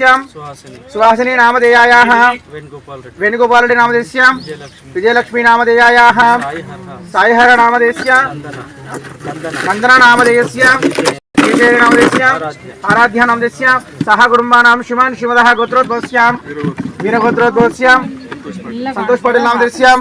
సుహాసిని సుహాసిని నామధేయాయాः వేణుగోపాల్ రెడ్డి వేణుగోపాలుడి నామధేస్యాం విజయలక్ష్మి విజయలక్ష్మీ నామధేయాయాः సాయి హర్హ సాయిహర నామధేస్య నందన నందన నందన నామధేయస్య శ్రీదేవి నామధేస్య ఆరాధ్య నామధేస్య సహ కుటుంబానాం శ్రీమాన్ శ్రీమదः గోత్రోద్భవస్యాం వీరగోత్రోద్భవస్యాం సంతోష్ పటేల్ నామధేస్యాం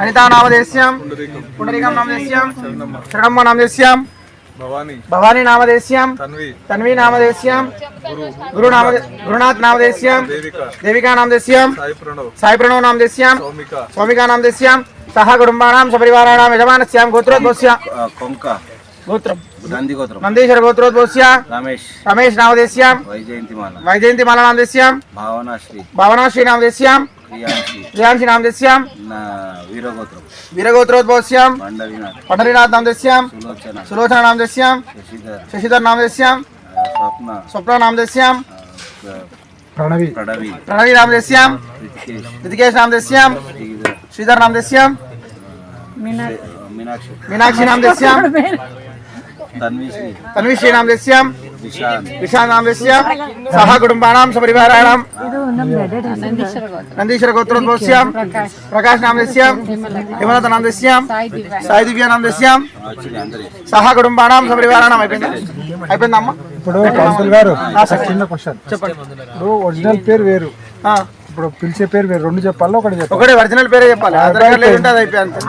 అనితా నామధేస్యాం పుండరీకం నామధేస్యాం శరణమ్మ నామధేస్యాం భవానీ భవానీ. నామధేస్యాం తన్వి. తన్వి నామధేస్యాం గురు నామ గురునాథ్ నామధేస్యాం దేవిక. దేవికా నామధేస్యాం సాయి ప్రణవ్. సాయి ప్రణవ్ నామధేస్యాం సౌమిక. స్వామికా నామధేస్యాం సహ కుటుంబానాం సపరివారాణాం యజమానస్యాం గోత్రోద్భవస్య కొంక. గోత్రం. నందిగోత్రం నందీశ్వర గోత్రోద్భవస్య రమేష్. రమేష్ నామధేస్యాం వైజయంతిమాల వైజయంతి మాల నామధేస్యాం భావనాశ్రీ. భావనాశ్రీ ప్రియాంశి రియాంశి నామధేస్యాం నా వీరగోత్రం వీరగోత్రోద్భవస్యాం బండవినాథ్ పండరీనాథ్ నామధేస్యాం సులోచన సులోచన నామధేస్యాం శశిధర్ శశిధర్ నామధేస్యాం ఆ, స్వప్న స్వప్న నామధేస్యాం ఆ, ప్రణవి ప్రణవి ప్రణవి నామధేస్యాం రితికేష్ రితికేష్ నామధేస్యాం శ్రీధర్ శ్రీధర్ నామధేస్యాం మీనాక్షి మీనాక్షి నామధేస్యాం తన్విశ్రీ తన్విశ్రీ నామధేస్యాం విశాంత్ విశాల్ నామధేస్యాం సహ కుటుంబానాం సపరివారాణం నందీశ్వర గోత్రోద్భవస్యాం. ప్రకాశ్ నామధేస్యాం హిమలత నామధేస్యాం సాయి దివ్య నామధేస్యాం యాక్చువల్లీ అందరి. సహ కుటుంబానాం సపరివారాణం అయిపోయిందా? అయిపోయిందమ్మా ఇప్పుడు కౌన్సిల్ గారు. చిన్న క్వశ్చన్. చెప్పండి ఒరిజినల్ పేరు వేరు. ఆ, ఇప్పుడు పిలిచే పేరు వేరు రెండు చెప్పాలి ఒకటి చెప్పాలి? ఒకటే ఒరిజినల్ పేరే చెప్పాలి. ఆధార్ కార్డు లేకుంటే అది అయిపోయి అంతే.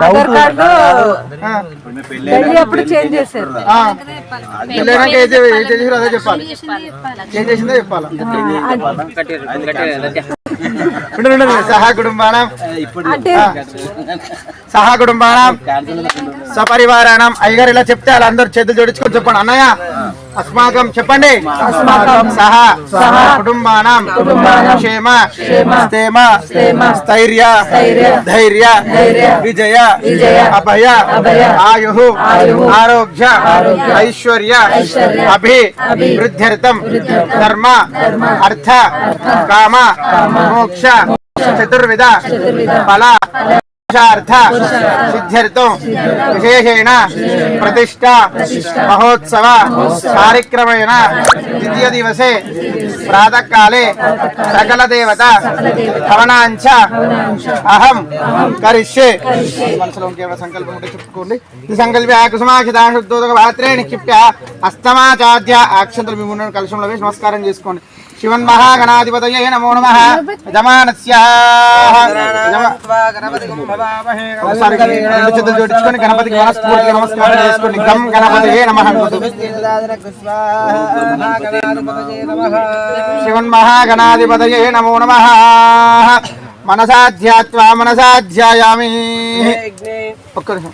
ఆ, ఇప్పుడు మీ పెళ్ళి అప్పుడు చేంజ్ చేశారు. ఆ. పెళ్ళైనాక ఏది ఏది చేసిరో అదే చెప్పాలి. ఏం చేసిందో చెప్పాలి. ఉండు, ఉండు, ఉండు. సహా కుటుంబానం. ఇప్పుడు సహా కుటుంబానం. సపరివారాణం అయ్యగారు ఇలా చెప్తే వాళ్ళందరూ చేతులు జోడించుకొని చెప్పండి. అన్నయ్య అస్మాకం చెప్పండి. సహా. సహా. కుటుంబానం. క్షేమ. క్షేమ. స్థైర్య. ధైర్య. విజయ. అభయ. ఆయు ఆరోగ్య. ఐశ్వర్య. అభి. వృద్ధ్యర్థం. ధర్మ. అర్థ. కామ. మోక్ష. చతుర్విధ. ఫల. పురుషార్థ సిద్ధ్యర్థం విశేషేణ ప్రతిష్ట మహోత్సవ కార్యక్రమేణ ద్వితీయ దివసే ప్రాతకాలే సకల దేవత హవనాంచ అహం కరిష్యే. మనసులో ఇంకేమైనా సంకల్పం ఉంటే చెప్పుకోండి. ఈ సంకల్ప కుసుమాక్షితాశుద్ధోదక పాత్రే నిక్షిప్య అస్తమాచాద్య అక్షంతలు మీ ముందు కలుషంలో వేసి నమస్కారం చేసుకోండి. రెండు చేతులు జోడించుకొని గణపతికి మనస్ఫూర్తిగా నమస్కారం చేసుకోండి గం గణపతి నమ శివన్ మహాగణాధిపతయే నమో నమ మనసాధ్యాత్వా మనసాధ్యాయామి ఒక్క నిమిషం।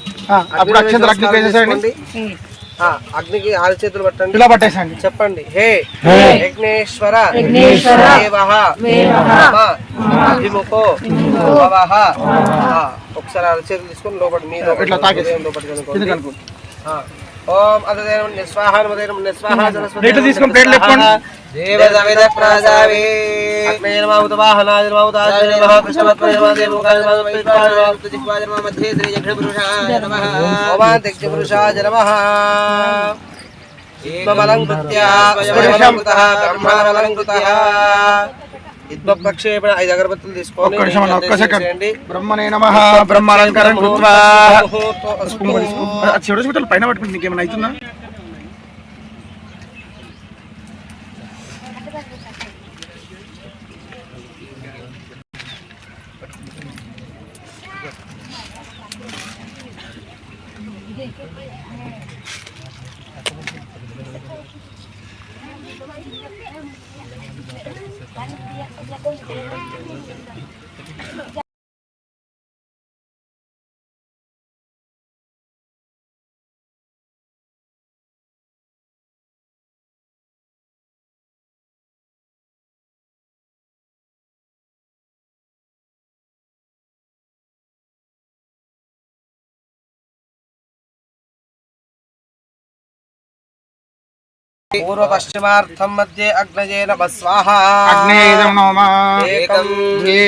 అప్పుడు అక్షంతలు అగ్నికి వేసేసండి ఆ, అగ్నికి ఆరు చేతులు పట్టండి. ఇలా పట్టేసండి. చెప్పండి. హే. యజ్ఞేశ్వర. యజ్ఞేశ్వర. దేవః మమ అభిముఖో. ఒకసారి ఆరు చేతులు తీసుకొని లోపల మీ లోపల ఇట్లా తాకేసి. ఓం అదదేవం నిస్వాహ నమదేవం నిస్వాహ సరస్వతి ప్లేట్లు తీసుకొని ప్లేట్లు లేపుకోండి. దేవ సవిద ప్రాసావి అగ్నే నమః ఉతవాహనాయ నమః ఉదాయ నమః కృష్ణవత్పయ నమః దేవముఖాయ నమః ఉత్పత్తాయ నమః తుజిహ్వాయ నమః మధ్యే శ్రీ నమః. ఓమాన్ నమః. బ్రహ్మానలంకృతః ఇద్వపక్షే ఐదు అగరబత్తులు తీసుకోండి పైన పట్టుకుంటుంది నీకేమైనా అవుతుందా? Thank you. Thank you. पूर्व पश्चिमार्थम मध्ये अग्नये नमः स्वाहा अग्नेयं नमः एकं द्वे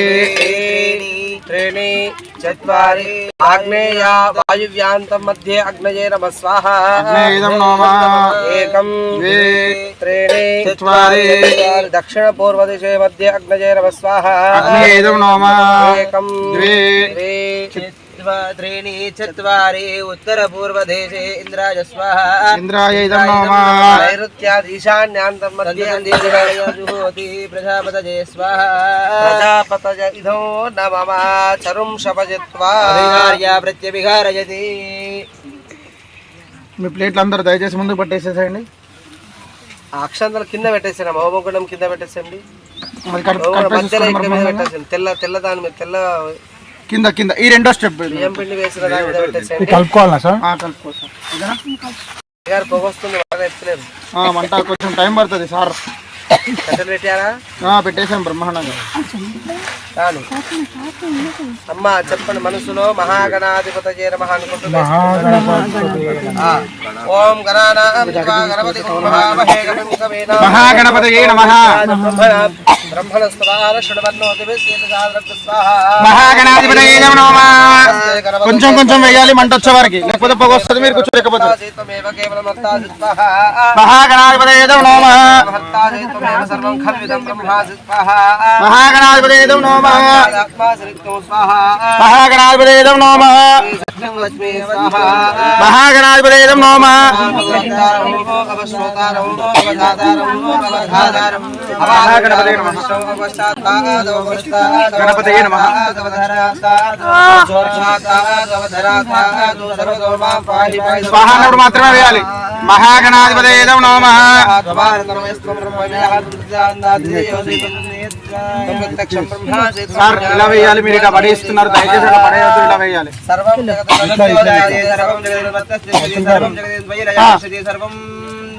त्रीणि चत्वारि आग्नेया वायुव्यान्तं मध्ये अग्नये नमः स्वाहा अग्नेयं नमः एकं द्वे त्रीणि चत्वारि दक्षिणपूर्वदिशे मध्ये अग्नये नमः स्वाहा अग्नेयं नमः एकं द्वे त्रीणि चत्वारि उत्तरपूर्वदेशे इन्द्राय स्वाहा ఇంద్రాయదం నోమ नैऋत्यादीशान्यान्तं मध्ये जुहोति प्रजापतये स्वाहा प्रजापतय इदो न मम चरुं शपजित्वा प्रत्यभिहारयति మీ ప్లేట్లు అందరూ దయచేసి ముందుకు పట్టేసేసేయండి అక్షంతలు కింద పెట్టేసాను హోమగుండం కింద పెట్టేసండి మరి కడుపు మధ్యలో కడిపేసేసుకోండి ఇక్కడ మరి మీద ముందుగా. పెట్టేసాను తెల్ల తెల్ల దాని మీద తెల్ల కింద కింద. ఈ రెండో స్టెప్ బియ్యం పిండి వేసిన దాని మీద పెట్టేసండి కలుపుకోవాలా సార్? ఇదేనా? బాగా ఆ, వంట కొంచెం టైం పడుతుంది సార్. కట్టెలు పెట్టారా? ఆ, పెట్టేసాం బ్రహ్మాండంగా. రాను అమ్మ చెప్పండి మనసులో మహాగణాధిపతయే నమః ఆ. ఓం గణానాం గణపతి మహామహే గణం కవేన మహాగణపతయే నమః. నమః కొంచెం కొంచెం వేయాలి మంట వచ్చే వారికి. లేకపోతే పొగ వస్తుంది మీరు కూర్చోలేకపోతే మహాగణాధిపతయే నమః మహాగణాధిపతయే నమః మహాగణాధిపతయే నమః మహాగణాధిపతయే నమః. గణపతయే నమః స్వాహ అన్నప్పుడు మాత్రమే వేయాలి మహాగణాధిపతయే నమః సార్ ఇలా వేయాలి మీరు ఇలా పడేస్తున్నారు దయచేసి ఇలా పడేయద్దు ఇలా వేయాలి. సర్వం జగత్ సర్వం జగత్ సర్వం జగత్ సర్వం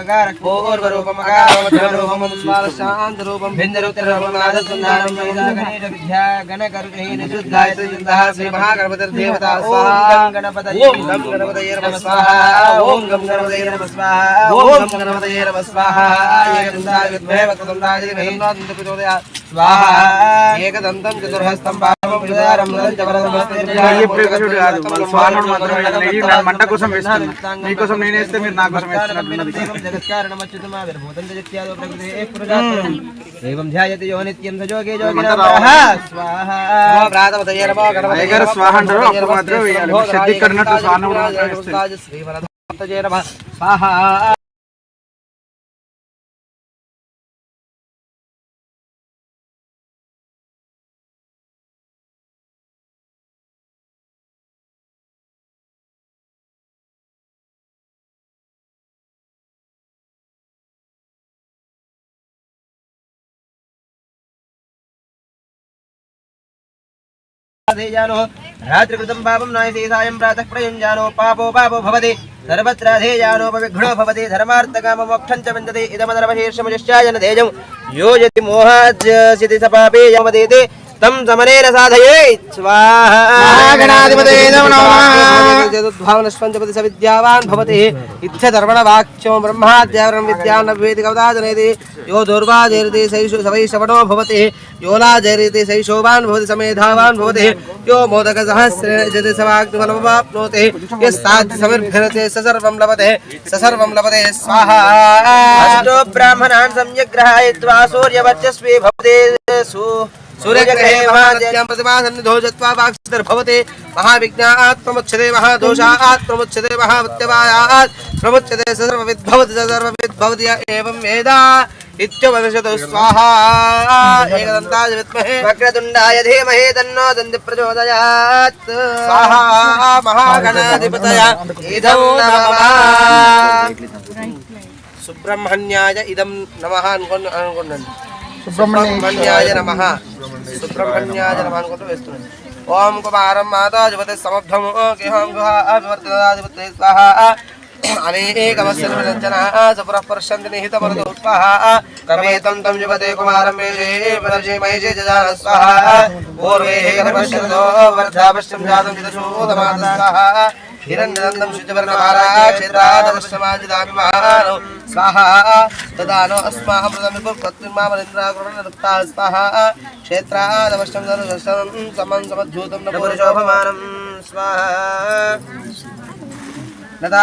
అగ్నిస్వం వాయుస్వం సూర్యస్వం చంద్రమాస్వం బ్రహ్మభూర్భువః పూర్వోచ్చారి వర్ణాధేయం స్వాహా ఏకదంతం చతుర్హస్తం పాపం స్వాహ అంటారు, అప్పుడు మాత్రమే వేయాలి. శ్రద్ధ స్వాహ అంటారు అప్పుడు మాత్రం వేస్తారు. స్వాహ ధేయానో రాత్రికృతం పాపం నాయసి సాయం ప్రాతః ప్రయుంజానో పాపో పాపో భవతి సర్వత్ర ధేయానోపవిఘ్నో భవతి ధర్మార్థకామమోక్షం చ విందతి ఇదమదర్వశీర్షమునిశ్చాయన ధేయం యో యతి మోహాజ్యసి స పాపే యమదేతే తం సమనేన సాధయే మహాగణాధిపతయే నమః. చతుద్భావనస్పంచపతి స విద్యావాన్ భవతి ఇచ్చధర్మణ వాక్యో బ్రహ్మాద్యావరణం విద్యాన్న వేది కవదాజనేది యో దుర్వాజైరతి సైషు సవై శ్రవణో భవతి యో లాజైరతి సైశోవాన్ భవతి సమేధావాన్ భవతి యో మోదక సహస్రేణ జతి సవాగ్నిఫలమవాప్నోతి యస్సాధ్య సమిర్భరతే స సర్వం లభతే స సర్వం లభతే స్వాహా అష్టో బ్రాహ్మణాన్ సమ్యగ్రహాయత్వా సూర్యవర్చస్వీ భవతే సు సూర్యగ్రహే మహాత్యం ప్రతిమాసన్నిధో జత్వా వాక్సిద్ధర్భవతే మహావిజ్ఞాత్మముచ్యతే మహాదోషాత్ ప్రముచ్యతే మహావత్యవాయాత్ ప్రముచ్యతే సర్వవిద్భవతి సర్వవిద్భవతి య ఏవం వేద ఇత్యుపనిషతు స్వాహా ఏకదంతాయ విద్మహే వక్రతుండాయ ధీమహి తన్నో దంతి ప్రచోదయాత్ స్వాహా మహాగణాధిపతయ ఇదం నమః సుబ్రహ్మణ్యాయ ఇదం నమ అనుకోండి అనుకోండి సుబ్రహ్మణ్య సుబ్రహ్మణ్యాయ నమ. సుబ్రహ్మణ్యాయ నమ. అనుకుంటూ వేస్తున్నాను. ఓం కుమారం మాతా జపతి సమర్థము గేహం గుహ అభివర్తనాధిపతి స్వాహ. అనేకమస్యన సపురః పశ్యంతి నిహిత మరుదు స్వాహ కమేతం తం జపతే కుమారం మేషే పరజే మహేషే జజాన స్వాహ. పూర్వే పశ్యతో వర్ధాపశ్యం జాతం చిదశోదమాత స్వాహ. హిరణ్యనందం శుచివర్ణమారాక్షేత్రాదర్శమాజిదాభిమానో స్వాహా. తదానో అస్మాహమృతమిపుర్పత్రిమామలింద్రాకృణనుక్తా స్వాహా. క్షేత్రాదవశ్యం ధనుషం సమం సమజ్జూతం న పురుషోపమానం స్వాహా. నదా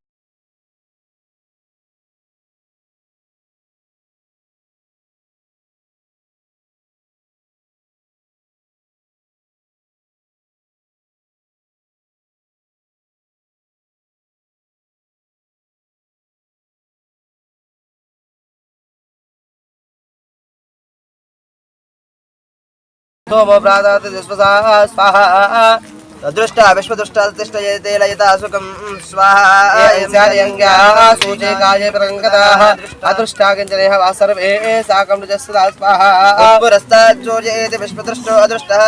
होमो प्रादाति स्वाहा स्वाहा अदृष्टा विश्वदृष्टा तिष्ठयते लयता सुखं स्वाहा सूचे काये प्रङ्गताः अदृष्टा किञ्चनेह वा सर्वे साकं रजस्वदा स्वाहा पुरस्ताज्जोजयेति विश्वदृष्टो अदृष्टः